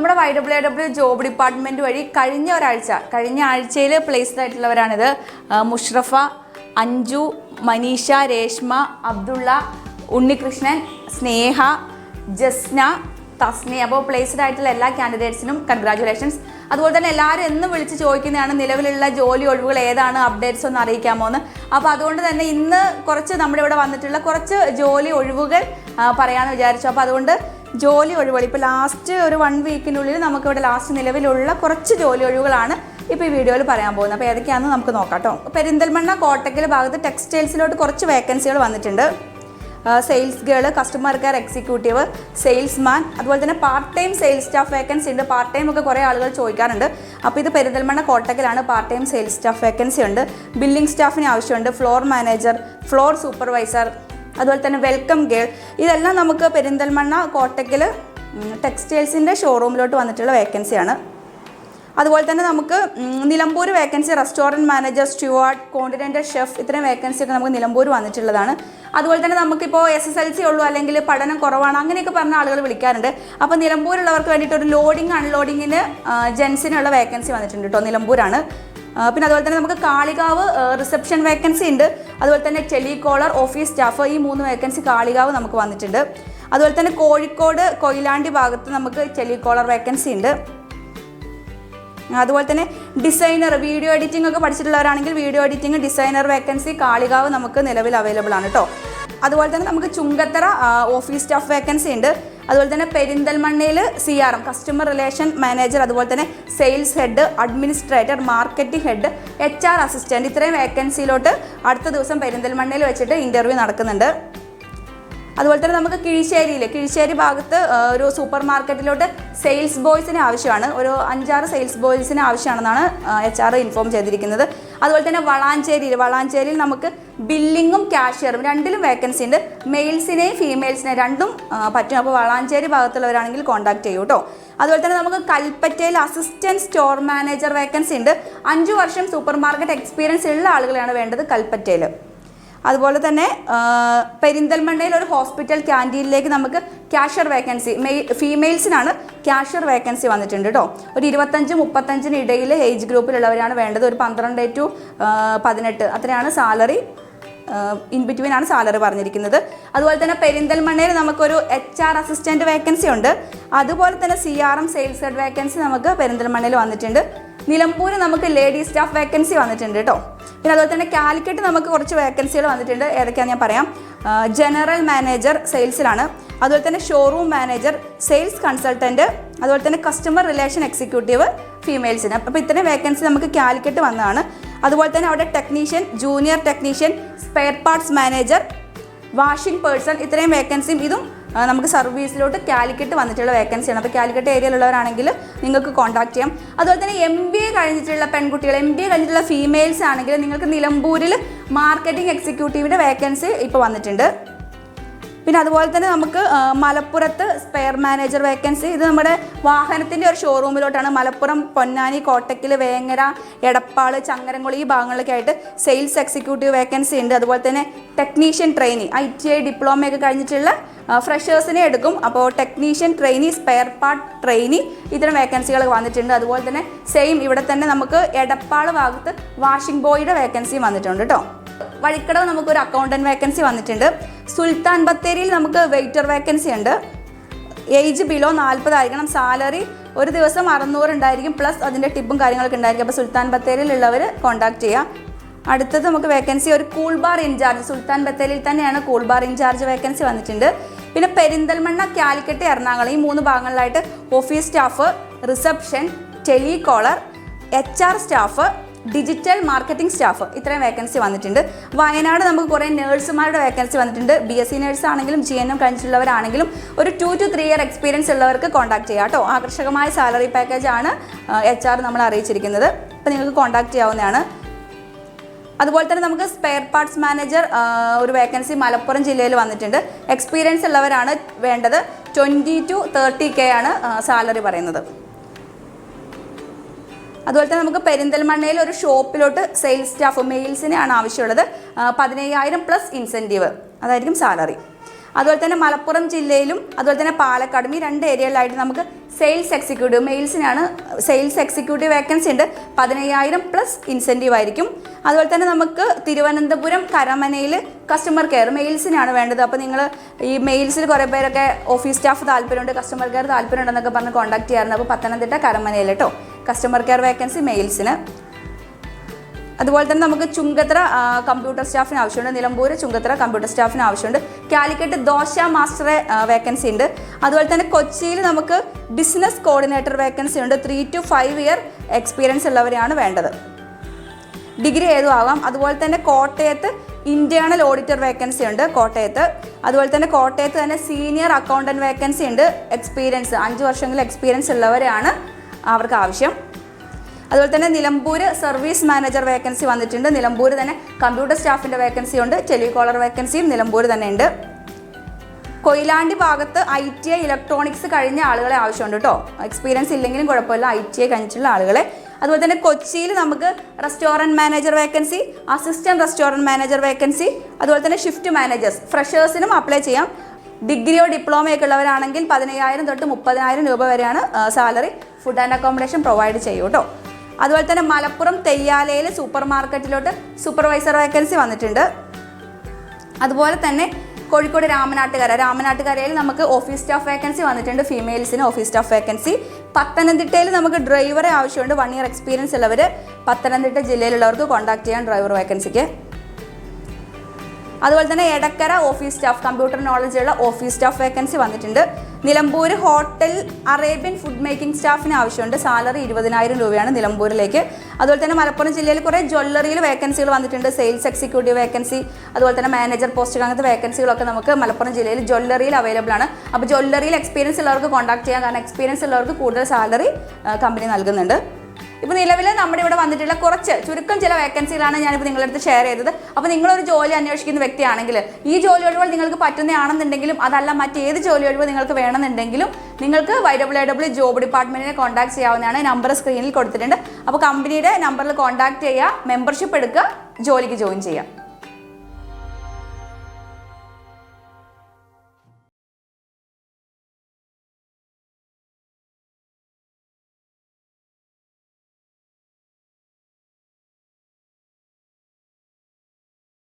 നമ്മുടെ Y W W job department വഴി കഴിഞ്ഞ ഒരാഴ്ച കഴിഞ്ഞ ആഴ്ചയിൽ പ്ലേസ്ഡ് ആയിട്ടുള്ളവരാണിത്. മുഷ്റഫ അഞ്ജു മനീഷ രേഷ്മ അബ്ദുള്ള ഉണ്ണികൃഷ്ണൻ സ്നേഹ ജസ്ന തസ്നി. അപ്പോൾ പ്ലേസ്ഡ് ആയിട്ടുള്ള എല്ലാ കാൻഡിഡേറ്റ്സിനും കൺഗ്രാറ്റുലേഷൻസ് അതുപോലെ തന്നെ എല്ലാവരും എന്നും വിളിച്ച് ചോദിക്കുന്നതാണ് നിലവിലുള്ള ജോലി ഒഴിവുകൾ ഏതാണ് അപ്ഡേറ്റ്സ് ഒന്ന് അറിയിക്കാമോ എന്ന്. അപ്പോൾ അതുകൊണ്ട് തന്നെ ഇന്ന് കുറച്ച് നമ്മുടെ ഇവിടെ വന്നിട്ടുള്ള കുറച്ച് ജോലി ഒഴിവുകൾ പറയാമെന്ന് വിചാരിച്ചു. അപ്പോൾ അതുകൊണ്ട് ജോലി ഒഴിവുകൾ. ഇപ്പോൾ ലാസ്റ്റ് ഒരു വൺ വീക്കിനുള്ളിൽ നമുക്കിവിടെ ലാസ്റ്റ് നിലവിലുള്ള കുറച്ച് ജോലി ഒഴിവുകളാണ് ഇപ്പോൾ ഈ വീഡിയോയിൽ പറയാൻ പോകുന്നത്. അപ്പോൾ ഏതൊക്കെയാണെന്ന് നമുക്ക് നോക്കാം കേട്ടോ പെരിന്തൽമണ്ണ കോട്ടക്കൽ ഭാഗത്ത് ടെക്സ്റ്റൈൽസിലോട്ട് കുറച്ച് വേക്കൻസികൾ വന്നിട്ടുണ്ട്. Sales girl customer care executive salesman അതുപോലെ തന്നെ part time sales staff vacancy ഉണ്ട്. പാർട്ട് ടൈം ഒക്കെ കുറേ ആളുകൾ ചോദിക്കാറുണ്ട്. അപ്പോൾ ഇത് Perinthalmanna കോട്ടക്കലാണ് part time sales staff vacancy ഉണ്ട്. ബില്ലിംഗ് സ്റ്റാഫിന് ആവശ്യമുണ്ട്. ഫ്ലോർ മാനേജർ ഫ്ലോർ സൂപ്പർവൈസർ അതുപോലെ തന്നെ വെൽക്കം ഗേൾ ഇതെല്ലാം നമുക്ക് പെരിന്തൽമണ്ണ കോട്ടക്കൽ ടെക്സ്റ്റൈൽസിന്റെ ഷോറൂമിലോട്ട് വന്നിട്ടുള്ള വേക്കൻസിയാണ് അതുപോലെ തന്നെ നമുക്ക് Nilambur vacancy restaurant manager steward continental chef ഇത്രയും വേക്കൻസി ഒക്കെ നമുക്ക് നിലമ്പൂർ വന്നിട്ടുള്ളതാണ്. അതുപോലെ തന്നെ നമുക്കിപ്പോൾ എസ് എസ് എൽ സി ഉള്ളൂ അല്ലെങ്കിൽ പഠനം കുറവാണ് അങ്ങനെയൊക്കെ പറഞ്ഞ ആളുകൾ വിളിക്കാറുണ്ട്. അപ്പോൾ നിലമ്പൂരുള്ളവർക്ക് വേണ്ടിയിട്ട് ഒരു ലോഡിംഗ് അൺലോഡിങ്ങിന് ജെൻസിനുള്ള വേക്കൻസി വന്നിട്ടുണ്ട് കേട്ടോ നിലമ്പൂരാണ്. പിന്നെ അതുപോലെ തന്നെ നമുക്ക് കാളികാവ് റിസപ്ഷൻ വേക്കൻസി ഉണ്ട്. അതുപോലെ തന്നെ ടെലികോളർ ഓഫീസ് സ്റ്റാഫ് ഈ മൂന്ന് വേക്കൻസി കാളികാവ് നമുക്ക് വന്നിട്ടുണ്ട്. അതുപോലെ തന്നെ കോഴിക്കോട് കൊയിലാണ്ടി ഭാഗത്ത് നമുക്ക് ടെലികോളർ വേക്കൻസി ഉണ്ട്. അതുപോലെ തന്നെ ഡിസൈനർ വീഡിയോ എഡിറ്റിംഗ് ഒക്കെ പഠിച്ചിട്ടുള്ളവരാണെങ്കിൽ video editing designer vacancy Kalikavu നമുക്ക് നിലവിൽ അവൈലബിൾ ആണ് കേട്ടോ. അതുപോലെ തന്നെ നമുക്ക് ചുങ്കത്തറ ഓഫീസ് സ്റ്റാഫ് വേക്കൻസി ഉണ്ട്. അതുപോലെ തന്നെ പെരിന്തൽമണ്ണയിൽ C R M customer relation manager അതുപോലെ തന്നെ sales head administrator marketing head H R assistant ഇത്രയും വേക്കൻസിയിലോട്ട് അടുത്ത ദിവസം പെരിന്തൽമണ്ണയിൽ വെച്ചിട്ട് ഇന്റർവ്യൂ നടക്കുന്നുണ്ട്. അതുപോലെ തന്നെ നമുക്ക് കിഴിശ്ശേരിയിൽ കിഴിശ്ശേരി ഭാഗത്ത് ഒരു സൂപ്പർ മാർക്കറ്റിലോട്ട് സെയിൽസ് ബോയ്സിന് ആവശ്യമാണ്. ഒരു അഞ്ചാറ് സെയിൽസ് ബോയ്സിന് ആവശ്യമാണെന്നാണ് എച്ച് ആർ ഇൻഫോം ചെയ്തിരിക്കുന്നത്. അതുപോലെ തന്നെ വളാഞ്ചേരിയിൽ വളാഞ്ചേരിയിൽ നമുക്ക് ബില്ലിങ്ങും ക്യാഷ്യറും രണ്ടിലും വേക്കൻസി ഉണ്ട്. മെയിൽസിനെയും ഫീമെയിൽസിനെയും രണ്ടും പറ്റും. അപ്പോൾ വളാഞ്ചേരി ഭാഗത്തുള്ളവരാണെങ്കിൽ കോൺടാക്ട് ചെയ്യൂ കേട്ടോ അതുപോലെ തന്നെ നമുക്ക് കൽപ്പറ്റയിൽ അസിസ്റ്റന്റ് സ്റ്റോർ മാനേജർ വേക്കൻസി ഉണ്ട്. അഞ്ച് വർഷം സൂപ്പർ മാർക്കറ്റ് എക്സ്പീരിയൻസ് ഉള്ള ആളുകളെയാണ് വേണ്ടത് കൽപ്പറ്റയിൽ അതുപോലെ തന്നെ പെരിന്തൽമണ്ണയിൽ ഒരു ഹോസ്പിറ്റൽ ക്യാന്റീനിലേക്ക് നമുക്ക് ക്യാഷ്യർ വേക്കൻസി മെയ് ഫീമെയിൽസിനാണ് ക്യാഷ്യർ വേക്കൻസി വന്നിട്ടുണ്ട് കേട്ടോ ഒരു ഇരുപത്തഞ്ച് മുപ്പത്തഞ്ചിന് ഇടയിൽ ഏജ് ഗ്രൂപ്പിലുള്ളവരാണ് വേണ്ടത്. ഒരു പന്ത്രണ്ട് ടു പതിനെട്ട് അത്രയാണ് സാലറി ഇൻ ബിറ്റ്വീൻ ആണ് സാലറി പറഞ്ഞിരിക്കുന്നത്. അതുപോലെ തന്നെ പെരിന്തൽമണ്ണയിൽ നമുക്കൊരു എച്ച് ആർ അസിസ്റ്റന്റ് വേക്കൻസി ഉണ്ട്. അതുപോലെ തന്നെ C R M sales head vacancy നമുക്ക് പെരിന്തൽമണ്ണയിൽ വന്നിട്ടുണ്ട്. നിലമ്പൂർ നമുക്ക് ലേഡീസ് സ്റ്റാഫ് വേക്കൻസി വന്നിട്ടുണ്ട് കേട്ടോ പിന്നെ അതുപോലെ തന്നെ കാലിക്കറ്റ് നമുക്ക് കുറച്ച് വേക്കൻസികൾ വന്നിട്ടുണ്ട്. ഏതൊക്കെയാണെന്ന് ഞാൻ പറയാം. ജനറൽ മാനേജർ സെയിൽസിലാണ് അതുപോലെ തന്നെ ഷോറൂം മാനേജർ സെയിൽസ് കൺസൾട്ടന്റ് അതുപോലെ തന്നെ കസ്റ്റമർ റിലേഷൻ എക്സിക്യൂട്ടീവ് ഫീമെയിൽസിന് അപ്പോൾ ഇത്തരം വേക്കൻസി നമുക്ക് കാലിക്കറ്റ് വന്നതാണ്. അതുപോലെ തന്നെ അവിടെ technician junior technician spare parts manager washing person ഇത്രയും വേക്കൻസിയും ഇതും നമുക്ക് സർവീസിലോട്ട് കാലിക്കറ്റ് വന്നിട്ടുള്ള വേക്കൻസിയാണ് അപ്പോൾ കാലിക്കറ്റ് ഏരിയയിലുള്ളവരാണെങ്കിൽ നിങ്ങൾക്ക് കോൺടാക്ട് ചെയ്യാം. അതുപോലെ തന്നെ എം ബി എ കഴിഞ്ഞിട്ടുള്ള പെൺകുട്ടികൾ എം ബി എ കഴിഞ്ഞിട്ടുള്ള ഫീമെയിൽസ് ആണെങ്കിൽ നിങ്ങൾക്ക് നിലമ്പൂരിൽ മാർക്കറ്റിംഗ് എക്സിക്യൂട്ടീവിന്റെ വേക്കൻസി ഇപ്പോൾ വന്നിട്ടുണ്ട്. പിന്നെ അതുപോലെ തന്നെ നമുക്ക് മലപ്പുറത്ത് സ്പെയർ മാനേജർ വേക്കൻസി ഇത് നമ്മുടെ വാഹനത്തിന്റെ ഒരു ഷോറൂമിലോട്ടാണ് മലപ്പുറം പൊന്നാനി കോട്ടക്കൽ വേങ്ങര എടപ്പാൾ ചങ്ങരംകുളി ഈ ഭാഗങ്ങളിലൊക്കെ ആയിട്ട് സെയിൽസ് എക്സിക്യൂട്ടീവ് വേക്കൻസി ഉണ്ട്. അതുപോലെ തന്നെ technician training I T I ഡിപ്ലോമയൊക്കെ കഴിഞ്ഞിട്ടുള്ള ഫ്രഷേഴ്സിനെ എടുക്കും. അപ്പോൾ technician trainee spare part trainee ഇത്തരം വേക്കൻസികൾ വന്നിട്ടുണ്ട്. അതുപോലെ തന്നെ സെയിം ഇവിടെ തന്നെ നമുക്ക് എടപ്പാൾ ഭാഗത്ത് വാഷിംഗ് ബോയുടെ വേക്കൻസിയും വന്നിട്ടുണ്ട് കേട്ടോ വഴിക്കടവ് നമുക്കൊരു അക്കൗണ്ടന്റ് വേക്കൻസി വന്നിട്ടുണ്ട്. സുൽത്താൻ ബത്തേരിയിൽ നമുക്ക് വെയിറ്റർ വേക്കൻസി ഉണ്ട്. ഏജ് ബിലോ നാൽപ്പതായിരിക്കണം സാലറി ഒരു ദിവസം അറുന്നൂറ് ഉണ്ടായിരിക്കും. പ്ലസ് അതിന്റെ ടിപ്പും കാര്യങ്ങളൊക്കെ ഉണ്ടായിരിക്കും. അപ്പോൾ സുൽത്താൻ ബത്തേരിയിലുള്ളവർ കോൺടാക്ട് ചെയ്യുക അടുത്തത് നമുക്ക് വേക്കൻസി ഒരു കൂൾ ബാർ ഇൻചാർജ് സുൽത്താൻ ബത്തേരിയിൽ തന്നെയാണ് കൂൾ ബാർ ഇൻചാർജ് വേക്കൻസി വന്നിട്ടുണ്ട്. പിന്നെ പെരിന്തൽമണ്ണ കാലിക്കറ്റ് എറണാകുളം ഈ മൂന്ന് ഭാഗങ്ങളിലായിട്ട് office staff reception telecaller H R staff digital marketing staff ഇത്രയും വേക്കൻസി വന്നിട്ടുണ്ട്. വയനാട് നമുക്ക് കുറേ നേഴ്സുമാരുടെ വേക്കൻസി വന്നിട്ടുണ്ട്. ബി എസ് സി നേഴ്സ് ആണെങ്കിലും ജി എൻ എം കഴിഞ്ഞിട്ടുള്ളവരാണെങ്കിലും ഒരു two to three year experience ഉള്ളവർക്ക് കോൺടാക്ട് ചെയ്യാം കേട്ടോ. ആകർഷകമായ സാലറി പാക്കേജാണ് എച്ച് ആർ നമ്മൾ അറിയിച്ചിരിക്കുന്നത്. അപ്പോൾ നിങ്ങൾക്ക് കോൺടാക്ട് ചെയ്യാവുന്നതാണ്. അതുപോലെ തന്നെ നമുക്ക് സ്പെയർ പാർട്സ് മാനേജർ ഒരു വേക്കൻസി മലപ്പുറം ജില്ലയിൽ വന്നിട്ടുണ്ട്. എക്സ്പീരിയൻസ് ഉള്ളവരാണ് വേണ്ടത്. ട്വന്റി ടു തേർട്ടി കെ ആണ് സാലറി പറയുന്നത്. അതുപോലെ തന്നെ നമുക്ക് പെരിന്തൽമണ്ണയിൽ ഒരു ഷോപ്പിലോട്ട് സെയിൽസ് സ്റ്റാഫ് മെയിൽസിനെയാണ് ആവശ്യമുള്ളത്. പതിനയ്യായിരം പ്ലസ് ഇൻസെന്റീവ് അതായിരിക്കും സാലറി അതുപോലെ തന്നെ മലപ്പുറം ജില്ലയിലും അതുപോലെ തന്നെ പാലക്കാടും ഈ രണ്ട് ഏരിയകളിലായിട്ട് നമുക്ക് സെയിൽസ് എക്സിക്യൂട്ടീവ് മെയിൽസിനാണ് സെയിൽസ് എക്സിക്യൂട്ടീവ് വേക്കൻസി ഉണ്ട്. പതിനയ്യായിരം പ്ലസ് ഇൻസെന്റീവ് ആയിരിക്കും. അതുപോലെ തന്നെ നമുക്ക് തിരുവനന്തപുരം കരമനയിൽ കസ്റ്റമർ കെയർ മെയിൽസിനാണ് വേണ്ടത്. അപ്പോൾ നിങ്ങൾ ഈ മെയിൽസിൽ കുറേ പേരൊക്കെ ഓഫീസ് സ്റ്റാഫ് താല്പര്യമുണ്ട് കസ്റ്റമർ കെയർ താല്പര്യമുണ്ടെന്നൊക്കെ പറഞ്ഞ് കോൺടാക്ട് ചെയ്യാറുണ്ട്. അപ്പോൾ പത്തനംതിട്ട കരമനയിൽ കേട്ടോ കസ്റ്റമർ കെയർ വേക്കൻസി മെയിൽസിന് അതുപോലെ തന്നെ നമുക്ക് ചുങ്കത്ര കമ്പ്യൂട്ടർ സ്റ്റാഫിന് ആവശ്യമുണ്ട്. നിലമ്പൂർ ചുങ്കത്ര കമ്പ്യൂട്ടർ സ്റ്റാഫിന് ആവശ്യമുണ്ട്. കാലിക്കറ്റ് ദോശ മാസ്റ്ററെ വേക്കൻസി ഉണ്ട്. അതുപോലെ തന്നെ കൊച്ചിയിൽ നമുക്ക് ബിസിനസ് കോർഡിനേറ്റർ വേക്കൻസി ഉണ്ട്. Three to five year experience ഉള്ളവരെയാണ് വേണ്ടത്. ഡിഗ്രി ഏതും ആവാം. അതുപോലെ തന്നെ കോട്ടയത്ത് ഇന്റേണൽ ഓഡിറ്റർ വേക്കൻസി ഉണ്ട് കോട്ടയത്ത്. അതുപോലെ തന്നെ കോട്ടയത്ത് തന്നെ സീനിയർ അക്കൗണ്ടന്റ് വേക്കൻസി ഉണ്ട്. എക്സ്പീരിയൻസ് അഞ്ച് വർഷമെങ്കിലും എക്സ്പീരിയൻസ് ഉള്ളവരെയാണ് അവർക്ക് ആവശ്യം. അതുപോലെ തന്നെ നിലമ്പൂർ സർവീസ് മാനേജർ വേക്കൻസി വന്നിട്ടുണ്ട്. നിലമ്പൂർ തന്നെ കമ്പ്യൂട്ടർ സ്റ്റാഫിന്റെ വേക്കൻസി ഉണ്ട്. ടെലികോളർ വേക്കൻസിയും നിലമ്പൂർ തന്നെ ഉണ്ട്. കൊയിലാണ്ടി ഭാഗത്ത് ഐ ടി ഐ ഇലക്ട്രോണിക്സ് കഴിഞ്ഞ ആളുകളെ ആവശ്യമുണ്ട് കേട്ടോ എക്സ്പീരിയൻസ് ഇല്ലെങ്കിലും കുഴപ്പമില്ല. ഐ ടി ഐ കഴിഞ്ഞിട്ടുള്ള ആളുകളെ. അതുപോലെ തന്നെ കൊച്ചിയിൽ നമുക്ക് restaurant manager vacancy assistant restaurant manager vacancy അതുപോലെ തന്നെ ഷിഫ്റ്റ് മാനേജേഴ്സ് ഫ്രഷേഴ്സിനും അപ്ലൈ ചെയ്യാം. ഡിഗ്രിയോ ഡിപ്ലോമയൊക്കെ ഉള്ളവരാണെങ്കിൽ പതിനയ്യായിരം തൊട്ട് മുപ്പതിനായിരം രൂപ വരെയാണ് salary food and accommodation provide ചെയ്യും കേട്ടോ അതുപോലെ തന്നെ മലപ്പുറം തെയ്യാലയിൽ സൂപ്പർ മാർക്കറ്റിലോട്ട് സൂപ്പർവൈസർ വേക്കൻസി വന്നിട്ടുണ്ട്. അതുപോലെ തന്നെ കോഴിക്കോട് രാമനാട്ടുകര. രാമനാട്ടുകരയിൽ നമുക്ക് ഓഫീസ് സ്റ്റാഫ് വേക്കൻസി വന്നിട്ടുണ്ട്. ഫീമെയിൽസിന് ഓഫീസ് സ്റ്റാഫ് വേക്കൻസി പത്തനംതിട്ടയിൽ നമുക്ക് ഡ്രൈവറെ ആവശ്യമുണ്ട്. വൺ ഇയർ എക്സ്പീരിയൻസ് ഉള്ളവർ പത്തനംതിട്ട ജില്ലയിലുള്ളവർക്ക് കോൺടാക്ട് ചെയ്യാൻ ഡ്രൈവർ വേക്കൻസിക്ക് അതുപോലെ തന്നെ Edakkara office staff computer knowledge ഉള്ള ഓഫീസ് സ്റ്റാഫ് വേക്കൻസി വന്നിട്ടുണ്ട്. Nilambur hotel Arabian food making സ്റ്റാഫിന് ആവശ്യമുണ്ട്. സാലറി ഇരുപതിനായിരം രൂപയാണ് നിലമ്പൂരിലേക്ക്. അതുപോലെ തന്നെ മലപ്പുറം ജില്ലയിൽ കുറേ ജ്വല്ലറിയിൽ വേക്കൻസികൾ വന്നിട്ടുണ്ട്. സെയിൽസ് എക്സിക്യൂട്ടീവ് വേക്കൻസി അതുപോലെ തന്നെ മാനേജർ പോസ്റ്റ് അങ്ങനത്തെ വേക്കൻസികളൊക്കെ നമുക്ക് മലപ്പുറം ജില്ലയിൽ ജ്വല്ലറിയിൽ അവൈലബിൾ ആണ്. അപ്പോൾ ജ്വല്ലറിയിൽ എക്സ്പീരിയൻസ് ഉള്ളവർക്ക് കോൺടാക്ട് ചെയ്യാം. കാരണം എക്സ്പീരിയൻസ് ഉള്ളവർക്ക് കൂടുതൽ സാലറി കമ്പനി നൽകുന്നുണ്ട്. ഇപ്പോൾ നിലവിൽ നമ്മുടെ ഇവിടെ വന്നിട്ടുള്ള കുറച്ച് ചുരുക്കം ചില വേക്കൻസികളാണ് ഞാനിപ്പോൾ നിങ്ങളുടെ അടുത്ത് ഷെയർ ചെയ്തത്. അപ്പോൾ നിങ്ങളൊരു ജോലി അന്വേഷിക്കുന്ന വ്യക്തിയാണെങ്കിൽ ഈ ജോലി ഒഴിവുകൾ നിങ്ങൾക്ക് പറ്റുന്നതാണെന്നുണ്ടെങ്കിലും അതല്ല മറ്റേത് ജോലി ഒഴിവ് നിങ്ങൾക്ക് വേണമെന്നുണ്ടെങ്കിലും നിങ്ങൾക്ക് വൈ ഡബ്ല്യൂ ഡബ്ല്യൂ ജോബ് ഡിപ്പാർട്ട്മെന്റിനെ കോൺടാക്ട് ചെയ്യാവുന്നതാണ്. നമ്പർ സ്ക്രീനിൽ കൊടുത്തിട്ടുണ്ട്. അപ്പോൾ കമ്പനിയുടെ നമ്പറിൽ കോൺടാക്ട് ചെയ്യുക മെമ്പർഷിപ്പ് എടുക്കുക ജോലിക്ക് ജോയിൻ ചെയ്യുക.